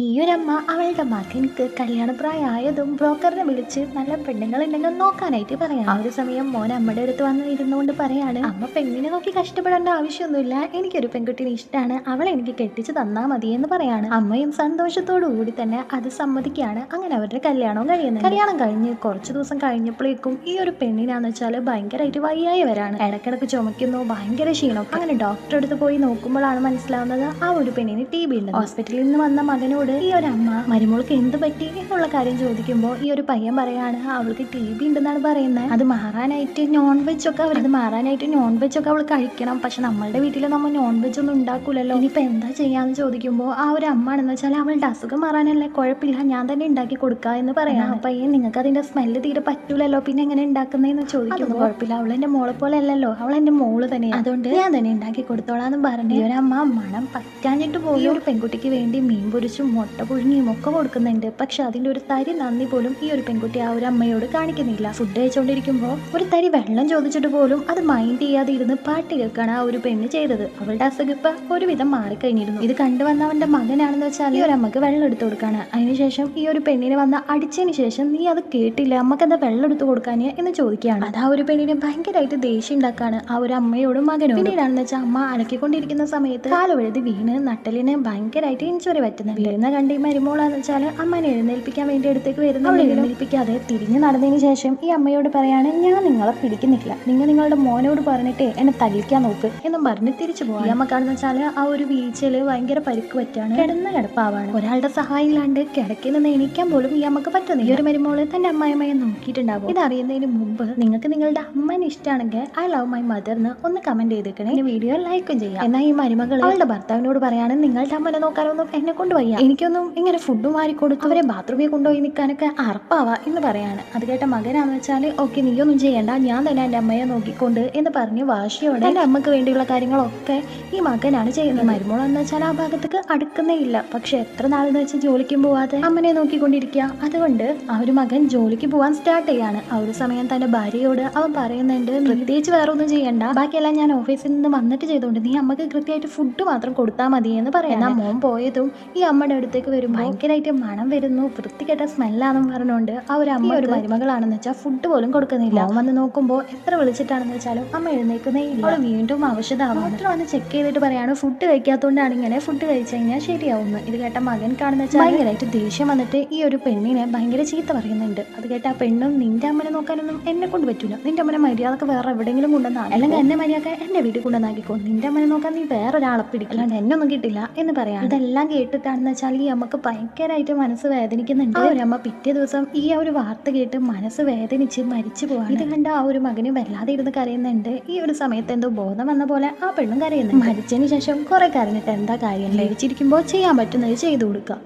ഈ ഒരമ്മ അവളുടെ മകൻക്ക് കല്യാണപ്രായമായതും ബ്രോക്കറിനെ വിളിച്ച് നല്ല പെണ്ണുങ്ങളുണ്ടെങ്കിൽ നോക്കാനായിട്ട് പറയാം. ആ ഒരു സമയം മോൻ അമ്മയുടെ അടുത്ത് വന്ന് ഇരുന്നുകൊണ്ട് പറയാണ് അമ്മ പെണ്ണിനെ നോക്കി കഷ്ടപ്പെടേണ്ട ആവശ്യമൊന്നുമില്ല. എനിക്കൊരു പെൺകുട്ടിനെ ഇഷ്ടമാണ് അവളെ എനിക്ക് കെട്ടിച്ച് തന്നാ മതി എന്ന് പറയാണ്. അമ്മയും സന്തോഷത്തോടു കൂടി തന്നെ അത് സമ്മതിക്കുകയാണ്. അങ്ങനെ അവരുടെ കല്യാണവും കഴിയുന്നത് കല്യാണം കഴിഞ്ഞ് കുറച്ച് ദിവസം കഴിഞ്ഞപ്പോഴേക്കും ഈ ഒരു പെണ്ണിനാന്ന് വെച്ചാൽ ഭയങ്കരമായിട്ട് വയ്യായി വരാണ് ഇടക്കിടക്ക് ചുമക്കുന്നു ഭയങ്കര ക്ഷീണം അങ്ങനെ ഡോക്ടറെ അടുത്ത് പോയി നോക്കുമ്പോഴാണ് മനസ്സിലാവുന്നത് ആ ഒരു പെണ്ണിന് ടി ബി ഉണ്ട്. ഹോസ്പിറ്റലിൽ നിന്ന് വന്ന മകനോട് ഈ ഒരു അമ്മ മരുമോൾക്ക് എന്ത് പറ്റി? എന്നുള്ള കാര്യം ചോദിക്കുമ്പോൾ ഈ ഒരു പയ്യൻ പറയാണ് അവൾക്ക് ടി ബി ഉണ്ടെന്നാണ് പറയുന്നത് അത് മാറാനായിട്ട് നോൺ വെജ് ഒക്കെ അവരത് മാറാനായിട്ട് നോൺ വെജ് ഒക്കെ അവൾ കഴിക്കണം. പക്ഷെ നമ്മളുടെ വീട്ടിൽ നമ്മൾ നോൺ വെജ് ഒന്നും ഉണ്ടാക്കൂലല്ലോ. ഇനിയിപ്പോൾ എന്താ ചെയ്യാന്ന് ചോദിക്കുമ്പോൾ ആ ഒരു അമ്മ ആണെന്ന് വെച്ചാൽ അവളുടെ അസുഖം മാറാനല്ലേ കുഴപ്പമില്ല. ഞാൻ തന്നെ ഉണ്ടാക്കി കൊടുക്കുക എന്ന് പറയാം ആ പയ്യൻ നിങ്ങൾക്ക് അതിന്റെ സ്മെല്ല് തീരെ പറ്റൂലല്ലോ. പിന്നെ എങ്ങനെ ഉണ്ടാക്കുന്നതെന്ന് ചോദിക്കുന്നു കുഴപ്പമില്ല. അവൾ എന്റെ മോളെ പോലെ അല്ലല്ലോ. അവൾ എന്റെ മോൾ തന്നെ അതുകൊണ്ട് ഞാൻ തന്നെ ഉണ്ടാക്കി കൊടുത്തോളാന്ന് പറഞ്ഞു ഈ ഒരു അമ്മ മണം പറ്റാഞ്ഞിട്ട് പോയി ഒരു പെൺകുട്ടിക്ക് വേണ്ടി മീൻ പൊരിച്ചും മുട്ട പുഴുങ്ങിയും ഒക്കെ കൊടുക്കുന്നുണ്ട്. പക്ഷെ അതിന്റെ ഒരു തരി നന്ദി പോലും ഈ ഒരു പെൺകുട്ടി ആ ഒരു അമ്മയോട് കാണിക്കുന്നില്ല. ഫുഡ് കഴിച്ചുകൊണ്ടിരിക്കുമ്പോൾ ഒരു തരി വെള്ളം ചോദിച്ചിട്ട് പോലും അത് മൈൻഡ് ചെയ്യാതെ ഇരുന്ന് പാട്ട് കേൾക്കാണ് ആ ഒരു പെണ്ണ് ചെയ്തത്. അവളുടെ അസുഖിപ്പ ഒരുവിധം മാറിക്കഴിഞ്ഞിരുന്നു. ഇത് കണ്ടുവന്ന അവന്റെ മകനാണെന്ന് വെച്ചാൽ ഈ ഒരു അമ്മയ്ക്ക് വെള്ളം എടുത്തു കൊടുക്കാണ്. അതിനുശേഷം ഈ ഒരു പെണ്ണിനെ വന്ന അടിച്ചതിന് ശേഷം നീ അത് കേട്ടില്ല അമ്മയ്ക്ക് എന്താ വെള്ളം എടുത്തു കൊടുക്കാനേ എന്ന് ചോദിക്കുകയാണ്. അത് ആ ഒരു പെണ്ണിനെ ഭയങ്കരമായിട്ട് ദേഷ്യം ഉണ്ടാക്കാണ് ആ ഒരു അമ്മയോടും മകനോടും. പിന്നീടാണെന്ന് വെച്ചാൽ അമ്മ അലക്കിക്കൊണ്ടിരിക്കുന്ന സമയത്ത് കാലുവഴുതി വീണ് നട്ടലിന് ഭയങ്കരമായിട്ട് ഇഞ്ചുറി പറ്റുന്നുണ്ട്. വീഴുന്ന കണ്ട് ഈ മരുമോളാന്ന് വെച്ചാൽ അമ്മനെ എഴുന്നേൽപ്പിക്കാൻ വേണ്ടി അടുത്തേക്ക് വരുന്ന. എഴുന്നേൽപ്പിക്കാതെ തിരിഞ്ഞു നടന്നതിന് ശേഷം ഈ അമ്മയോട് പറയാണ് ഞാൻ നിങ്ങളെ പിടിക്കുന്നില്ല. നിങ്ങൾ നിങ്ങളുടെ മോനോട് പറഞ്ഞിട്ട് എന്നെ തല്ലിക്കാൻ നോക്ക് എന്നും പറഞ്ഞ് തിരിച്ചു പോകാം ഈ അമ്മക്കാണെന്ന് വെച്ചാൽ ആ ഒരു വീഴ്ചയിൽ ഭയങ്കര പരിക്ക് പറ്റാണ്. കിടന്ന കിടപ്പാവാണ്. ഒരാളുടെ സഹായം ഇല്ലാണ്ട് കിടക്കിൽ നിന്ന് എണീക്കാൻ പോലും ഈ അമ്മയ്ക്ക് പറ്റുന്നില്ല. ഈ ഒരു മരുമോൾ തന്റെ അമ്മായിമ്മയെ നോക്കിയിട്ടുണ്ടാവും. ഇത് അറിയുന്നതിന് മുമ്പ് നിങ്ങൾക്ക് നിങ്ങളുടെ അമ്മനെ ഇഷ്ടമാണെങ്കിൽ ഐ ലവ് മൈ മദർന്ന് ഒന്ന് കമന്റ് ചെയ്തേക്കണേ. വീഡിയോ ലൈക്കും ചെയ്യാം. എന്നാൽ ഈ മരുമകൾ അവളുടെ ഭർത്താവിനോട് പറയാണ് നിങ്ങളുടെ അമ്മനെ നോക്കാനൊന്നും എന്നെ കൊണ്ട് വയ്യ. എനിക്കൊന്നും ഇങ്ങനെ ഫുഡ് മാറി കൊടുത്തു അവരെ ബാത്റൂമിൽ കൊണ്ടുപോയി നിൽക്കാനൊക്കെ അറപ്പാവാ എന്ന് പറയാണ് അത് കേട്ട മകനാന്ന് വെച്ചാൽ ഓക്കെ നീയൊന്നും ചെയ്യേണ്ട. ഞാൻ തന്നെ എന്റെ അമ്മയെ നോക്കിക്കൊണ്ട് എന്ന് പറഞ്ഞ് വാശിയോടെ എന്റെ അമ്മയ്ക്ക് വേണ്ടിയുള്ള കാര്യങ്ങളൊക്കെ ഈ മകനാണ് ചെയ്യുന്നത്. മരുമോളെന്ന് വെച്ചാൽ ആ ഭാഗത്തേക്ക് അടുക്കുന്നേ ഇല്ല. പക്ഷെ എത്ര നാളെന്ന് വെച്ചാൽ ജോലിക്കും പോവാതെ അമ്മനെ നോക്കിക്കൊണ്ടിരിക്കുക അതുകൊണ്ട് ആ ഒരു മകൻ ജോലിക്ക് പോവാൻ സ്റ്റാർട്ട് ചെയ്യാണ്. ആ ഒരു സമയം തന്റെ ഭാര്യയോട് അവൻ പറയുന്നുണ്ട് പ്രത്യേകിച്ച് വേറെ ഒന്നും ചെയ്യണ്ട. ബാക്കിയെല്ലാം ഞാൻ ഓഫീസിൽ നിന്ന് വന്നിട്ട് ചെയ്തുകൊണ്ട് നീ അമ്മയ്ക്ക് കൃത്യമായിട്ട് ഫുഡ് മാത്രം കൊടുത്താൽ മതി എന്ന് പറയാം മോൻ പോയതും ഈ അമ്മയുടെ അടുത്തേക്ക് വരുമ്പോൾ ഭയങ്കരമായിട്ട് മണം വരുന്നു വൃത്തികെട്ട സ്മെല്ലാണെന്ന് പറഞ്ഞുകൊണ്ട് ആ ഒരു അമ്മ ഒരു മരുമകളാണെന്ന് വെച്ചാൽ ഫുഡ് പോലും കൊടുക്കുന്നില്ല. വന്ന് നോക്കുമ്പോൾ എത്ര വിളിച്ചിട്ടാണെന്ന് വെച്ചാലും അമ്മ എഴുന്നേക്കുന്നേ ഇല്ല. അവൾ വീണ്ടും അവശതാവും മാത്രം വന്ന് ചെക്ക് ചെയ്തിട്ട് പറയാണ് ഫുഡ് കഴിക്കാത്തതുകൊണ്ടാണ് ഇങ്ങനെ ഫുഡ് കഴിച്ചു കഴിഞ്ഞാൽ ശരിയാവുന്നു. ഇത് കേട്ട മകൻ കാണുന്ന വെച്ചാൽ ഭയങ്കരമായിട്ട് ദേഷ്യം വന്നിട്ട് ഈ ഒരു പെണ്ണിനെ ഭയങ്കര ചീത്ത പറയുന്നുണ്ട്. അത് കേട്ട ആ പെണ്ണും നിന്റെ അമ്മനെ നോക്കാനൊന്നും എന്നെ കൊണ്ട് പറ്റൂല. നിന്റെ അമ്മനെ മര്യാദയ്ക്ക് വേറെ എവിടെയെങ്കിലും കൊണ്ടുവന്നാണ് അല്ലെങ്കിൽ എന്നെ മര്യാദ എന്റെ വീട്ടിൽ കൊണ്ടുവന്നാക്കിക്കോ നിന്റെ അമ്മനെ നോക്കാൻ നീ വേറെ ഒരാളെ പിടിക്കും. അല്ലാണ്ട് എന്നെ ഒന്നും കിട്ടില്ല എന്ന് പറയാം ഇതെല്ലാം കേട്ടിട്ടാണെന്ന് വെച്ചാൽ ഈ അമ്മയ്ക്ക് ഭയങ്കരമായിട്ട് മനസ്സ് വേദനിക്കുന്നുണ്ട്. അമ്മ പിറ്റേ ദിവസം ഈ ആ ഒരു വാർത്ത കേട്ട് മനസ്സ് വേദനിച്ച് മരിച്ചു പോവാണ്. ഇത് കണ്ട് ആ ഒരു മകന് വല്ലാതെ ഇരുന്ന് കരയുന്നുണ്ട്. ഈ ഒരു സമയത്ത് എന്തോ ബോധം വന്ന പോലെ ആ പെണ്ണും കരയുന്നു മരിച്ചതിന് ശേഷം കുറെ കരഞ്ഞിട്ട് എന്താ കാര്യം? ജീവിച്ചിരിക്കുമ്പോൾ ചെയ്യാൻ പറ്റുന്നത് ചെയ്തു കൊടുക്കുക.